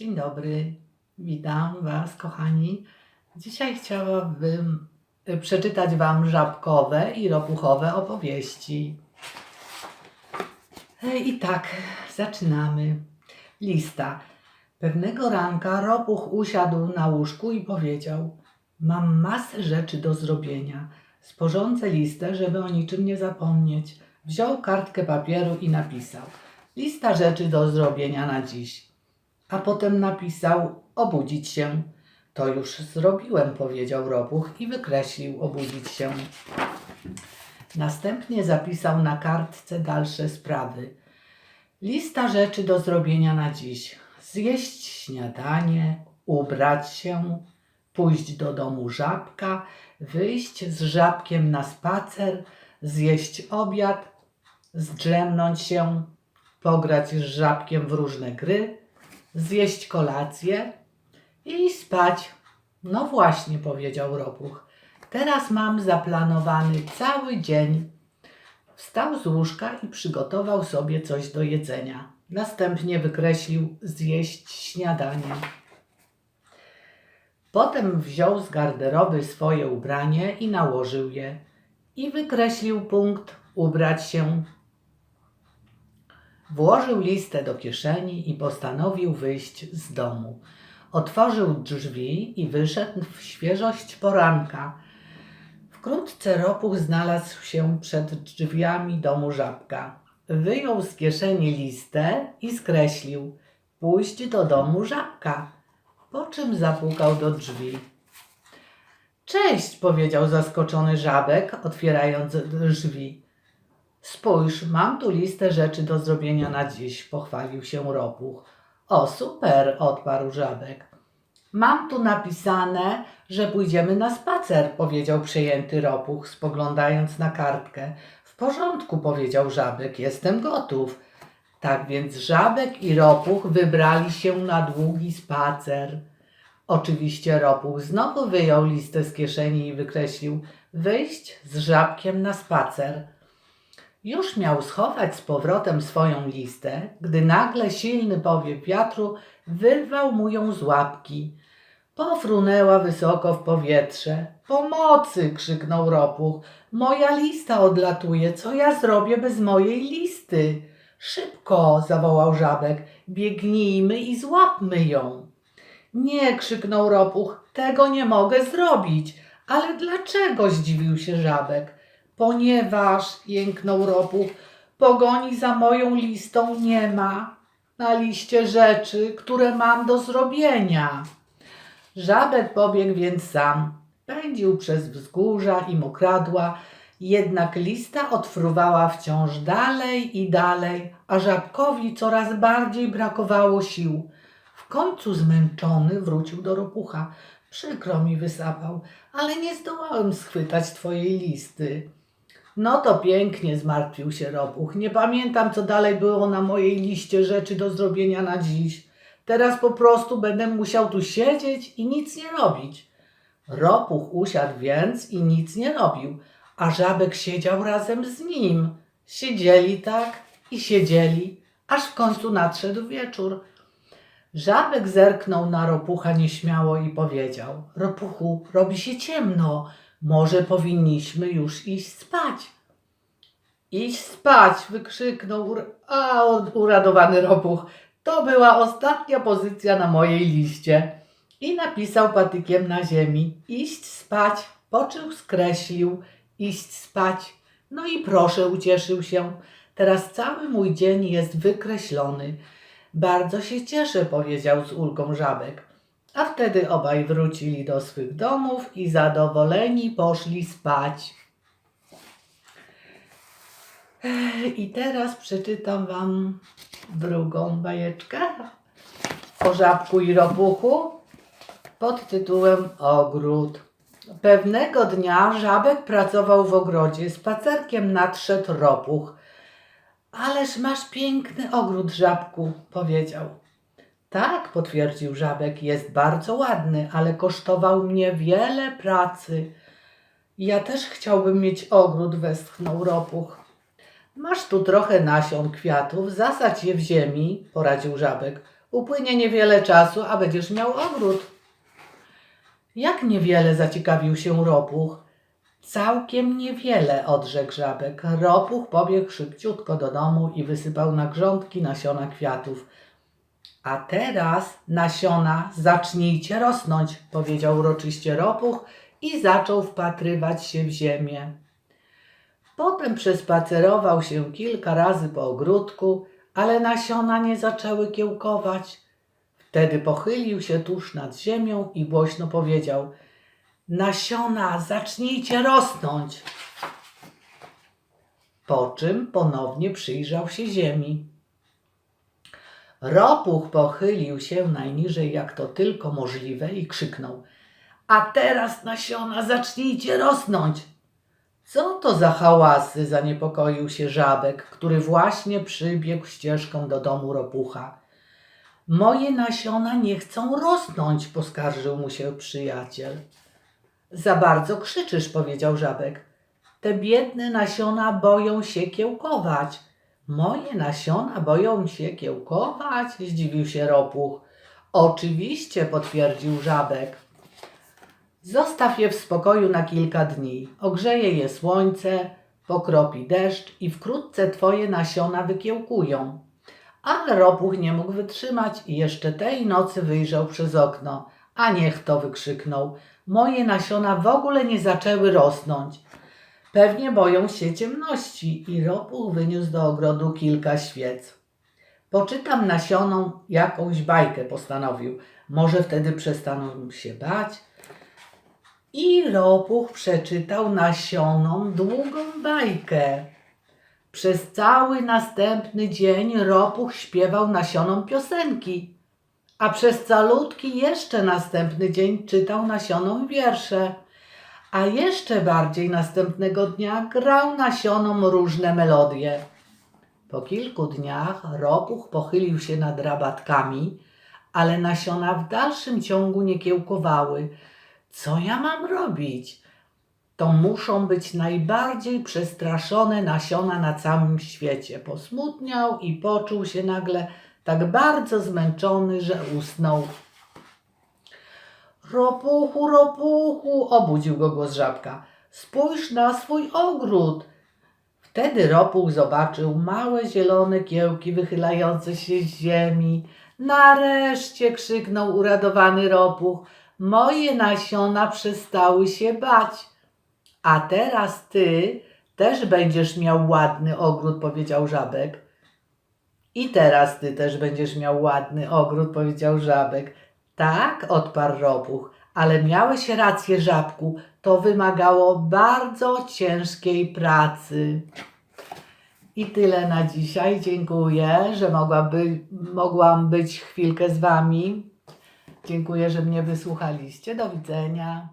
Dzień dobry, witam Was, kochani. Dzisiaj chciałabym y, przeczytać Wam żabkowe i ropuchowe opowieści. E, I tak, zaczynamy. Lista. Pewnego ranka ropuch usiadł na łóżku i powiedział: Mam masę rzeczy do zrobienia. Sporządzę listę, żeby o niczym nie zapomnieć. Wziął kartkę papieru i napisał: Lista rzeczy do zrobienia na dziś. A potem napisał: Obudzić się. To już zrobiłem, powiedział ropuch i wykreślił obudzić się. Następnie zapisał na kartce dalsze sprawy. Lista rzeczy do zrobienia na dziś: zjeść śniadanie, ubrać się, pójść do domu żabka, wyjść z żabkiem na spacer, zjeść obiad, zdrzemnąć się, pograć z żabkiem w różne gry, zjeść kolację i spać. No właśnie, powiedział ropuch. Teraz mam zaplanowany cały dzień. Wstał z łóżka i przygotował sobie coś do jedzenia. Następnie wykreślił zjeść śniadanie. Potem wziął z garderoby swoje ubranie i nałożył je. I wykreślił punkt ubrać się. Włożył listę do kieszeni i postanowił wyjść z domu. Otworzył drzwi i wyszedł w świeżość poranka. Wkrótce ropuch znalazł się przed drzwiami domu żabka. Wyjął z kieszeni listę i skreślił: Pójść do domu żabka. Po czym zapukał do drzwi. Cześć, powiedział zaskoczony żabek, otwierając drzwi. Spójrz, mam tu listę rzeczy do zrobienia na dziś, pochwalił się ropuch. O, super, odparł żabek. Mam tu napisane, że pójdziemy na spacer, powiedział przejęty ropuch, spoglądając na kartkę. W porządku, powiedział żabek, jestem gotów. Tak więc żabek i ropuch wybrali się na długi spacer. Oczywiście ropuch znowu wyjął listę z kieszeni i wykreślił wyjść z żabkiem na spacer. Już miał schować z powrotem swoją listę, gdy nagle silny powiew wiatru wyrwał mu ją z łapki. Pofrunęła wysoko w powietrze. Pomocy! krzyknął ropuch. Moja lista odlatuje. Co ja zrobię bez mojej listy? Szybko! zawołał żabek. Biegnijmy i złapmy ją. Nie, krzyknął ropuch. Tego nie mogę zrobić. Ale dlaczego? zdziwił się żabek. Ponieważ, jęknął ropuch, pogoni za moją listą nie ma na liście rzeczy, które mam do zrobienia. Żabek pobiegł więc sam. Pędził przez wzgórza i mokradła, jednak lista odfruwała wciąż dalej i dalej, a żabkowi coraz bardziej brakowało sił. W końcu zmęczony wrócił do ropucha. Przykro mi wysapał, ale nie zdołałem schwytać twojej listy. No to pięknie, zmartwił się ropuch. Nie pamiętam, co dalej było na mojej liście rzeczy do zrobienia na dziś. Teraz po prostu będę musiał tu siedzieć i nic nie robić. Ropuch usiadł więc i nic nie robił, a żabek siedział razem z nim. Siedzieli tak i siedzieli, aż w końcu nadszedł wieczór. Żabek zerknął na ropucha nieśmiało i powiedział: Ropuchu, robi się ciemno. Może powinniśmy już iść spać. Iść spać! wykrzyknął ur- a, uradowany ropuch. To była ostatnia pozycja na mojej liście. I napisał patykiem na ziemi: iść spać, po czym skreślił: iść spać. No i proszę, ucieszył się. Teraz cały mój dzień jest wykreślony. Bardzo się cieszę, powiedział z ulgą żabek. A wtedy obaj wrócili do swych domów i zadowoleni poszli spać. I teraz przeczytam Wam drugą bajeczkę o żabku i ropuchu pod tytułem Ogród. Pewnego dnia żabek pracował w ogrodzie. Spacerkiem nadszedł ropuch. Ależ masz piękny ogród, żabku, powiedział. Tak, potwierdził żabek, jest bardzo ładny, ale kosztował mnie wiele pracy. Ja też chciałbym mieć ogród, westchnął ropuch. Masz tu trochę nasion kwiatów, zasadź je w ziemi, poradził żabek. Upłynie niewiele czasu, a będziesz miał ogród. Jak niewiele zaciekawił się ropuch. Całkiem niewiele, odrzekł żabek. Ropuch pobiegł szybciutko do domu i wysypał na grządki nasiona kwiatów. A teraz nasiona zacznijcie rosnąć, powiedział uroczyście ropuch i zaczął wpatrywać się w ziemię. Potem przespacerował się kilka razy po ogródku, ale nasiona nie zaczęły kiełkować. Wtedy pochylił się tuż nad ziemią i głośno powiedział: Nasiona, zacznijcie rosnąć. Po czym ponownie przyjrzał się ziemi. Ropuch pochylił się najniżej, jak to tylko możliwe, i krzyknął: A teraz nasiona, zacznijcie rosnąć. Co to za hałasy? zaniepokoił się żabek, który właśnie przybiegł ścieżką do domu ropucha. Moje nasiona nie chcą rosnąć, poskarżył mu się przyjaciel. Za bardzo krzyczysz, powiedział żabek. Te biedne nasiona boją się kiełkować. Moje nasiona boją się kiełkować? zdziwił się ropuch. Oczywiście, potwierdził żabek. Zostaw je w spokoju na kilka dni. Ogrzeje je słońce, pokropi deszcz i wkrótce twoje nasiona wykiełkują. Ale ropuch nie mógł wytrzymać i jeszcze tej nocy wyjrzał przez okno. A niech to wykrzyknął. Moje nasiona w ogóle nie zaczęły rosnąć. Pewnie boją się ciemności i ropuch wyniósł do ogrodu kilka świec. Poczytam nasionom jakąś bajkę, postanowił. Może wtedy przestaną się bać. I ropuch przeczytał nasionom długą bajkę. Przez cały następny dzień ropuch śpiewał nasionom piosenki, a przez calutki jeszcze następny dzień czytał nasionom wiersze, a jeszcze bardziej następnego dnia grał nasionom różne melodie. Po kilku dniach ropuch pochylił się nad rabatkami, ale nasiona w dalszym ciągu nie kiełkowały. Co ja mam robić? To muszą być najbardziej przestraszone nasiona na całym świecie. Posmutniał i poczuł się nagle tak bardzo zmęczony, że usnął. Ropuchu, ropuchu, obudził go głos żabka. Spójrz na swój ogród. Wtedy ropuch zobaczył małe zielone kiełki wychylające się z ziemi. Nareszcie krzyknął uradowany ropuch. Moje nasiona przestały się bać. A teraz ty też będziesz miał ładny ogród, powiedział żabek. I teraz ty też będziesz miał ładny ogród, powiedział żabek. Tak, odparł ropuch, ale miałeś rację, żabku, to wymagało bardzo ciężkiej pracy. I tyle na dzisiaj. Dziękuję, że mogłam być chwilkę z wami. Dziękuję, że mnie wysłuchaliście. Do widzenia.